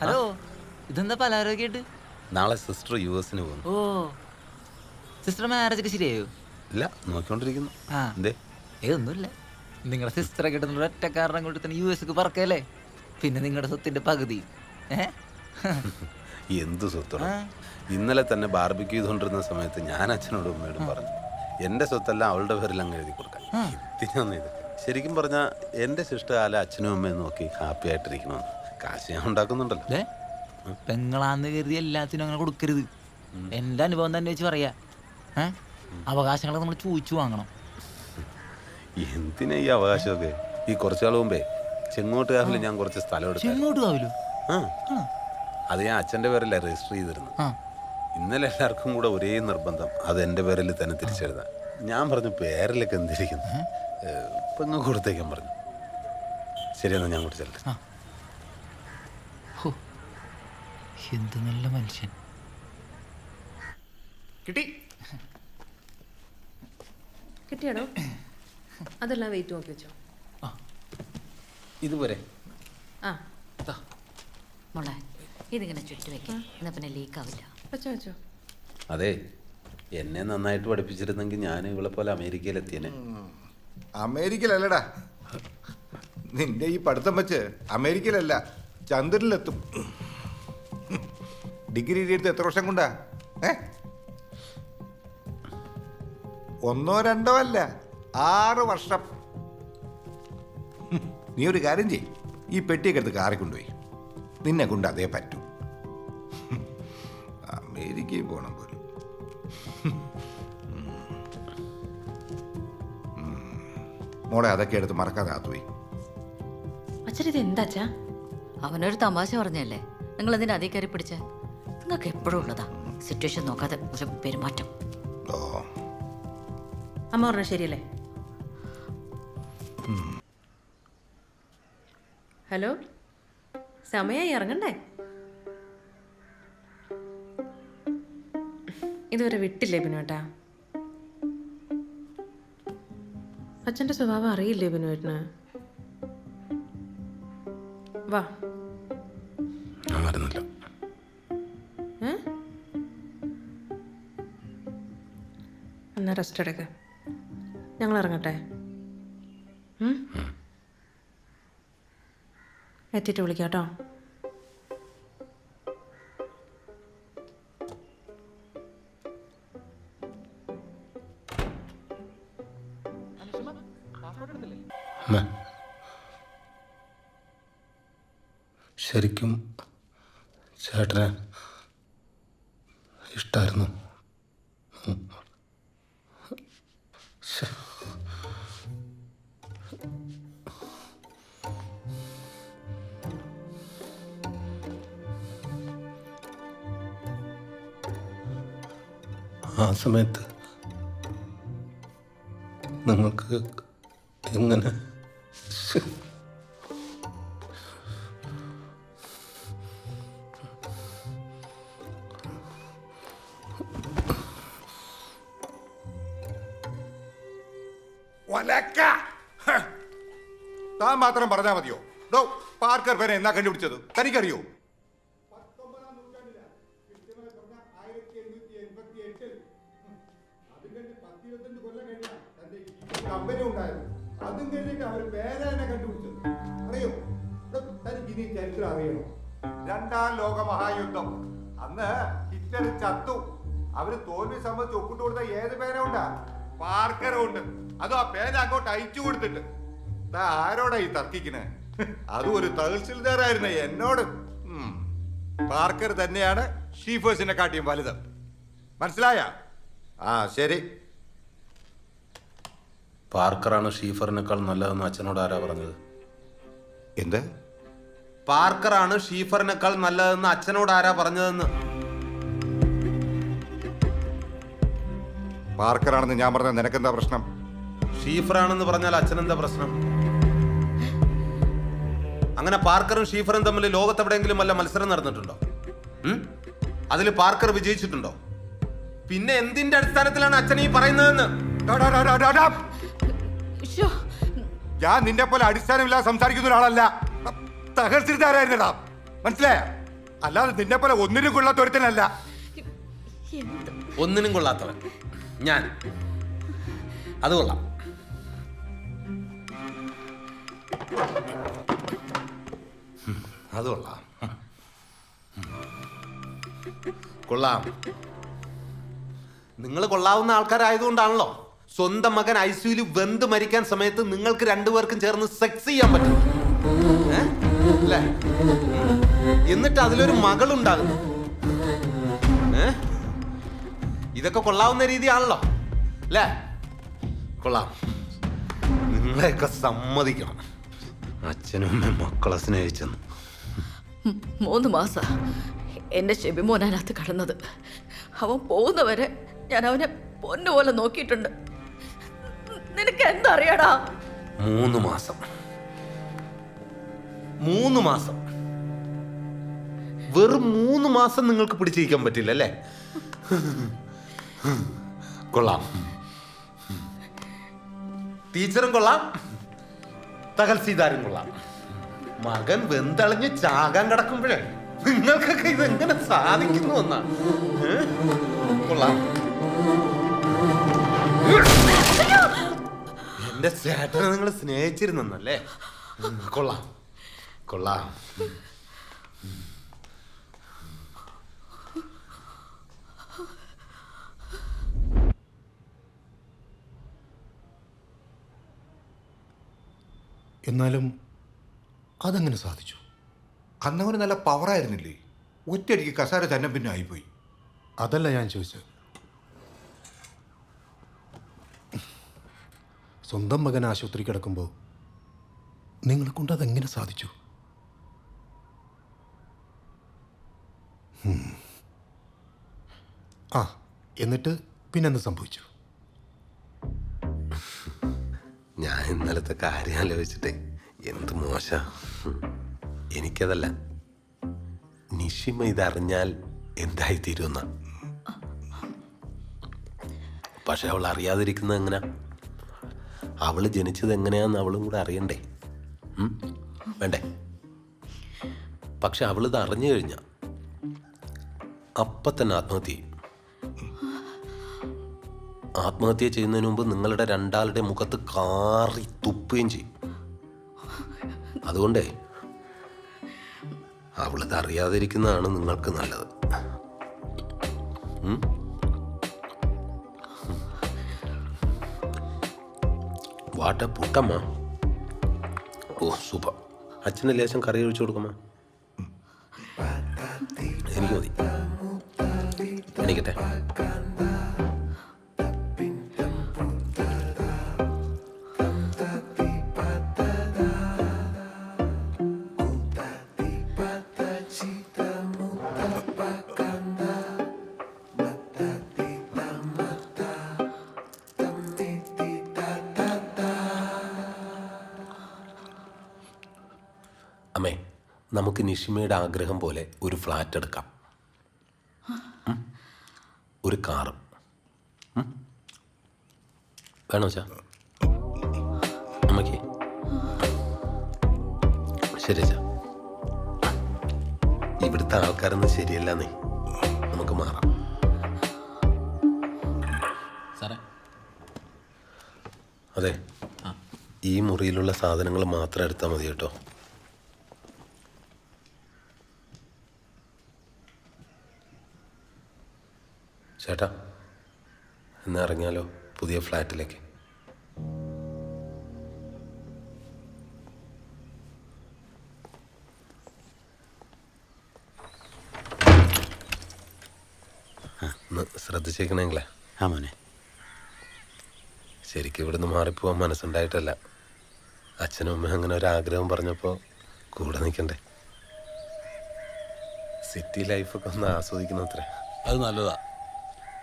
Hello. ഇതെന്താ പല ആരോഗ്യമായിട്ട് നാളെ സിസ്റ്റർ യു എസിന് പോകുന്നു. ഓ. സിസ്റ്റർ മാരേജ് ഒക്കെ ശരിയായോ? ഇല്ല നോക്കിക്കൊണ്ടിരിക്കുന്നു. ആ. എന്തേ? ഏതൊന്നുമില്ല നിങ്ങളുടെ സിസ്റ്ററെ കിട്ടുന്ന ഒറ്റ കാരണം കൊണ്ട് തന്നെ യു എസ് പറക്കല്ലേ? പിന്നെ നിങ്ങളുടെ സ്വത്തിന്റെ പകുതി. എന്ത് സ്വത്താണ് ഇന്നലെ തന്നെ ബാർബിക്ക് ചെയ്തുകൊണ്ടിരുന്ന സമയത്ത് ഞാൻ അച്ഛനോടും അമ്മയോടും പറഞ്ഞു എന്റെ സ്വത്തെല്ലാം അവളുടെ പേരിൽ അങ്ങ് എഴുതി കൊടുക്കാൻ. ഇത്? ശരിക്കും പറഞ്ഞാൽ എന്റെ ശിഷ്ടകാലം അച്ഛനും അമ്മയും നോക്കി ഹാപ്പി ആയിട്ടിരിക്കണമെന്ന്. കാശ് ഞാൻ ഉണ്ടാക്കുന്നുണ്ടല്ലോ. ദേ, പെങ്ങളാന്ന് കരുതി എല്ലാത്തിനും അങ്ങനെ കൊടുക്കരുത്. എന്റെ അനുഭവം തന്നെ വെച്ച് പറയാ. ഏ? അവകാശങ്ങളൊക്കെ നമ്മൾ ചോദിച്ചു വാങ്ങണം. എന്തിനാ ഈ അവകാശമൊക്കെ? ഈ കുറച്ചാൾ മുമ്പേ ചെങ്ങോട്ട് ചെങ്ങോട്ടുകാരിൽ ഞാൻ കുറച്ച് സ്ഥലം എടുത്തു. ചെങ്ങോട്ട് ആവില്ലോ ആ. അത് ഞാൻ അച്ഛന്റെ പേരല്ലേ രജിസ്റ്റർ ചെയ്തിരുന്നു ആ. ഇന്നലെ എല്ലാവർക്കും കൂടെ ഒരേ നിർബന്ധം. അത് എന്റെ പേരിൽ തന്നെ തിരിച്ചെഴുതാൻ ഞാൻ പറഞ്ഞു പേരിലൊക്കെ എന്തിരിക്കുന്നു? പെങ്ങ കൊടുത്തേക്കാൻ പറഞ്ഞു. ശരിയെന്നാ ഞാൻ കൂടി ചെല്ലട്ടെ ആ. ഹോ, എന്ത് നല്ല മനുഷ്യൻ. കിട്ടി. കിട്ടിയാണോ? അതെല്ലാം വെയിറ്റ് നോക്കി വെച്ചോ. ഇതുപോലെ ആ. മോളെ ഇതിങ്ങനെ ചുറ്റി വെക്കാം. എന്നാ പിന്നെ ലീക്ക് ആവില്ല. വെച്ചോ വെച്ചോ. അതെ എന്നെ നന്നായിട്ട് പഠിപ്പിച്ചിരുന്നെങ്കിൽ ഞാൻ ഇവളെ പോലെ അമേരിക്കയിലെത്തിയനെ. അമേരിക്കയിലല്ലടാ. നിന്റെ ഈ പഠിത്തം വെച്ച് അമേരിക്കയിലല്ല ചന്ദ്രനിലെത്തും. ഡിഗ്രി എടുത്ത് എത്ര വർഷം കൊണ്ടാ? ഏ? ഒന്നോ രണ്ടോ അല്ല ആറ് വർഷം. നീ ഒരു കാര്യം ചെയ് ഈ പെട്ടിയൊക്കെ എടുത്ത് കാറി കൊണ്ടുപോയി. നിന്നെ കൊണ്ട് അതേ പറ്റൂ. അമേരിക്കയിൽ പോകണം പോലും. മോളെ അതൊക്കെ എടുത്ത് മറക്കാതെ ആത്തുപോയി അച്ഛൻ ഇത് എന്താ അവനൊരു തമാശ പറഞ്ഞല്ലേ? നിങ്ങൾ അതിന്റെ അതേ കയറി പിടിച്ച? നിങ്ങൾക്ക് എപ്പോഴും ഉള്ളതാ. സിറ്റുവേഷൻ നോക്കാതെ ഒരു പെരുമാറ്റം. ഓ. അമ്മ പറഞ്ഞ ശരിയല്ലേ? ഹലോ? സമയമായി ഇറങ്ങണ്ടേ? ഇതുവരെ വിട്ടില്ലേ ബിനുവേട്ടാ അച്ഛന്റെ സ്വഭാവം അറിയില്ലേ ബിനുവേട്ടന് വാ. ഞാൻ എന്നാ റെസ്റ്റ് എടുക്ക. ഞങ്ങൾ ഇറങ്ങട്ടെ? എത്തിയിട്ട് വിളിക്കാം കേട്ടോ. അമ്മ. ശരിക്കും ചേട്ടനെ ഇഷ്ടമായിരുന്നു ആ സമയത്ത് നിങ്ങൾക്ക് എങ്ങനെ മാത്രം പറഞ്ഞാൽ മതിയോ? ഡോ പാർക്കർ പേരെ എന്നാ കണ്ടുപിടിച്ചത്? തനിക്കറിയോ? കഴിഞ്ഞിട്ട് അവർ പേര തന്നെ കണ്ടുപിടിച്ചത്. അറിയോ? തനിക്ക് ഇനി ചരിത്രം അറിയണോ. രണ്ടാം ലോക മഹായുദ്ധം അന്ന് ഹിറ്റ്ലർ ചത്തു. അവർ തോൽവി സംബന്ധിച്ച് ഒപ്പിട്ട് കൊടുത്ത ഏത് പേന ഉണ്ടാ പാർക്കറും ഉണ്ട് അതും ആ പേന അങ്ങോട്ട് അയച്ചു കൊടുത്തിട്ട്. ആരോടാ ഈ തർക്കിക്കണേ? അതും ഒരു തഹസിൽദാറായിരുന്നേ എന്നോട്. പാർക്കർ തന്നെയാണ് ഷീഫേഴ്സിനെ കാട്ടിയും വലുത്. മനസ്സിലായ? ആ ശരി. പാർക്കറാണ് ഷീഫറിനേക്കാൾ നല്ലതെന്ന് അച്ഛനോട് ആരാ പറഞ്ഞത്? എന്താ? പാർക്കറാണ് ഷീഫറിനേക്കാൾ നല്ലതെന്ന് അച്ഛനോട് ആരാ പറഞ്ഞതെന്ന്? പാർക്കറാണെന്ന് ഞാൻ പറഞ്ഞ നിനക്കെന്താ പ്രശ്നം? ഷീഫറാണെന്ന് പറഞ്ഞാൽ അച്ഛനെന്താ പ്രശ്നം? അങ്ങനെ പാർക്കറും ഷീഫറും തമ്മിൽ ലോകത്തെവിടെയെങ്കിലും വല്ല മത്സരം നടന്നിട്ടുണ്ടോ? അതിൽ പാർക്കർ വിജയിച്ചിട്ടുണ്ടോ? പിന്നെ എന്തിന്റെ അടിസ്ഥാനത്തിലാണ് അച്ഛൻ ഈ പറയുന്നതെന്ന്? ഞാൻ നിന്നെ പോലെ അടിസ്ഥാനമില്ലാതെ സംസാരിക്കുന്ന ഒരാളല്ല. തകർത്തിരുത്താരായിരുന്നടാ മനസ്സിലായ? അല്ലാതെ നിന്നെ പോലെ ഒന്നിനും കൊള്ളാത്ത ഒരുത്തനല്ല. ഒന്നിനും കൊള്ളാത്തവൻ. ഞാൻ. അത് കൊള്ളാം. അത് കൊള്ളാം. കൊള്ളാം. നിങ്ങൾ കൊള്ളാവുന്ന ആൾക്കാരായതുകൊണ്ടാണല്ലോ. സ്വന്തം മകൻ ഐസിയുൽ വെന്ത് മരിക്കാൻ സമയത്ത് നിങ്ങൾക്ക് രണ്ടുപേർക്കും ചേർന്ന് സെക്സ് ചെയ്യാൻ പറ്റും? എന്നിട്ട് അതിലൊരു മകളുണ്ടാകുന്നു. ഇതൊക്കെ കൊള്ളാവുന്ന രീതിയാണല്ലോ. അല്ലേ? കൊള്ളാം. നിങ്ങളെയൊക്കെ സമ്മതിക്കണം. അച്ഛനും മക്കളെ സ്നേഹിച്ചെന്ന്. മൂന്ന് മാസ. എന്റെ ഷെബിമോനകത്ത് കടന്നത്. അവൻ പോകുന്നവരെ ഞാൻ അവനെ പൊന്നുപോലെ നോക്കിയിട്ടുണ്ട്. നിനക്ക് എന്തറിയടാ മൂന്ന് മാസം. മൂന്ന് മാസം. വെറും മൂന്ന് മാസം നിങ്ങൾക്ക് പിടിച്ചിരിക്കാൻ പറ്റില്ല അല്ലേ? കൊള്ളാം. ടീച്ചറും കൊള്ളാം. തകൽസീതാരും കൊള്ളാം. മകൻ വെന്തളിഞ്ഞ് ചാകാൻ കിടക്കുമ്പോഴേ നിങ്ങൾക്കൊക്കെ ഇത് എങ്ങനെ സാധിക്കുന്നു എന്നാ? കൊള്ളാം. എന്റെ ചേട്ടനെ നിങ്ങൾ സ്നേഹിച്ചിരുന്നല്ലേ കൊള്ളാം. കൊള്ളാം. എന്നാലും അതെങ്ങനെ സാധിച്ചു? അന്നവന് നല്ല പവറായിരുന്നില്ലേ ഒറ്റയടിക്ക് കസാര തന്നെ പിന്നെ ആയിപ്പോയി. അതല്ല ഞാൻ ചോദിച്ചത്. സ്വന്തം മകൻ ആശുപത്രി കിടക്കുമ്പോൾ നിങ്ങളെ കൊണ്ട് അതെങ്ങനെ സാധിച്ചു. ആ എന്നിട്ട് പിന്നെന്ത് സംഭവിച്ചു? ഞാൻ ഇന്നലത്തെ കാര്യം ആലോചിച്ചിട്ടേ എന്ത് മോശ? എനിക്കതല്ല. നിഷിമ ഇതറിഞ്ഞാൽ എന്തായി തീരുമെന്ന പക്ഷെ അവൾ അറിയാതിരിക്കുന്നത് എങ്ങനെയാ അവൾ ജനിച്ചത് എങ്ങനെയാന്ന് അവളും കൂടെ അറിയണ്ടേ? വേണ്ടേ? പക്ഷെ അവളിത് അറിഞ്ഞു കഴിഞ്ഞ അപ്പ തന്നെ ആത്മഹത്യ ചെയ്യും. ആത്മഹത്യ ചെയ്യുന്നതിന് മുമ്പ് നിങ്ങളുടെ രണ്ടാളുടെ മുഖത്ത് കാറി തുപ്പുകയും ചെയ്യും. അതുകൊണ്ടേ അവളിത് അറിയാതിരിക്കുന്നതാണ് നിങ്ങൾക്ക് നല്ലത്. വാട്ട പുട്ടമ്മ. ഓ സൂപ്പർ. അച്ഛന് ലേശം കറി ഒഴിച്ചു കൊടുക്കുമ്മ എനിക്ക് മതി. എണീക്കട്ടെ നമുക്ക് നിഷിമയുടെ ആഗ്രഹം പോലെ ഒരു ഫ്ലാറ്റ് എടുക്കാം. ഒരു കാറും? വേണോ ചാ അമ്മയ്ക്ക്. ശരി ചാ ഇവിടുത്തെ ആൾക്കാരൊന്നും ശരിയല്ല നീ നമുക്ക് മാറാം. സാറേ. അതെ. ഈ മുറിയിലുള്ള സാധനങ്ങൾ മാത്രം എടുത്താൽ മതി കേട്ടോ. ചേട്ടാ ഇന്ന് ഇറങ്ങിയാലോ പുതിയ ഫ്ലാറ്റിലേക്ക്? ഒന്ന് ശ്രദ്ധിച്ചേക്കണെങ്കിലേ. ആ മോനെ. ശരിക്കും ഇവിടുന്ന് മാറിപ്പോവാൻ മനസ്സുണ്ടായിട്ടല്ല. അച്ഛനും അമ്മയും അങ്ങനെ ഒരു ആഗ്രഹം പറഞ്ഞപ്പോൾ കൂടെ നിൽക്കണ്ടേ സിറ്റി ലൈഫൊക്കെ ഒന്ന് ആസ്വദിക്കണം അത്ര അത് നല്ലതാ.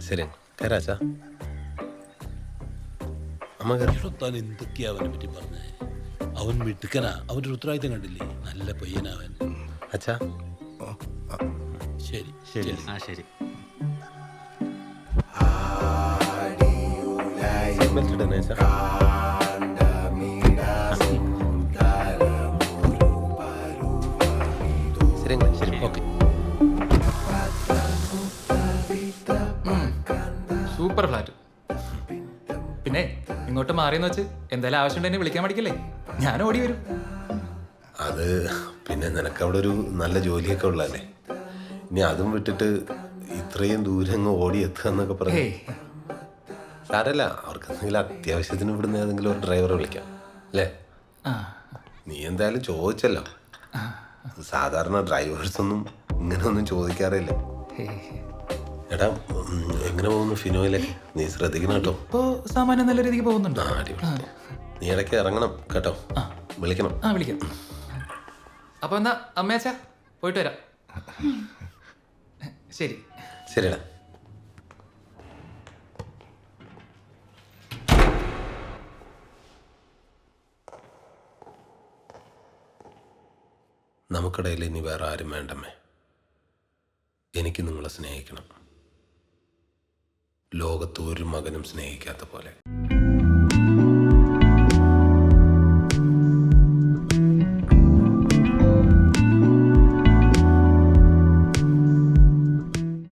ശരി കരാച്ച താൻ എന്തൊക്കെയാ അവനെ പറ്റി പറഞ്ഞേ? അവൻ മിടുക്കനാ. അവന്റെ ഉത്തരവാദിത്തം കണ്ടില്ലേ? നല്ല പയ്യനാവൻ അച്ഛാ. ശരി ശരി. ആ ശരി. ഇടണേ അച്ഛാ? സൂപ്പർ ഫ്ലാറ്റ് പിന്നെ ഇങ്ങോട്ട് മാറിയെന്ന് വെച്ച് എന്തായാലും ആവശ്യം ആവശ്യമുണ്ടെന്നെ വിളിക്കാൻ മടിക്കില്ലേ? ഞാൻ ഓടി വരും. അത് പിന്നെ നിനക്ക് അവിടെ ഒരു നല്ല ജോലിയൊക്കെ ഉള്ളതല്ലേ? ഇനി അതും വിട്ടിട്ട് ഇത്രയും ദൂരം ഓടി എത്തുക എന്നൊക്കെ പറഞ്ഞു. സാരല്ല അവർക്ക് എന്തെങ്കിലും അത്യാവശ്യത്തിന് ഇവിടുന്ന് ഏതെങ്കിലും ഒരു ഡ്രൈവറെ വിളിക്കാം. അല്ലേ? നീ എന്തായാലും ചോദിച്ചല്ലോ. സാധാരണ ഡ്രൈവേഴ്സ് ഒന്നും ഇങ്ങനെ ഒന്നും ചോദിക്കാറില്ല എടാ എങ്ങനെ പോകുന്നു ഫിനോയിലെ? നീ ശ്രദ്ധിക്കണം കേട്ടോ. ഇപ്പോ സാമാന്യം നല്ല രീതിക്ക് പോകുന്നുണ്ട്? ആ അടിപൊളി. നീ ഇടയ്ക്ക് ഇറങ്ങണം കേട്ടോ. വിളിക്കണം. ആ വിളിക്കാം. അപ്പൊ എന്നാ അമ്മയച്ചാ പോയിട്ട് വരാം. ശരി. ശരിടാ നമുക്കിടയിൽ ഇനി വേറെ ആരും വേണ്ടമ്മേ. എനിക്ക് നിങ്ങളെ സ്നേഹിക്കണം. ലോകത്ത് ഒരു മകനും സ്നേഹിക്കാത്ത പോലെ.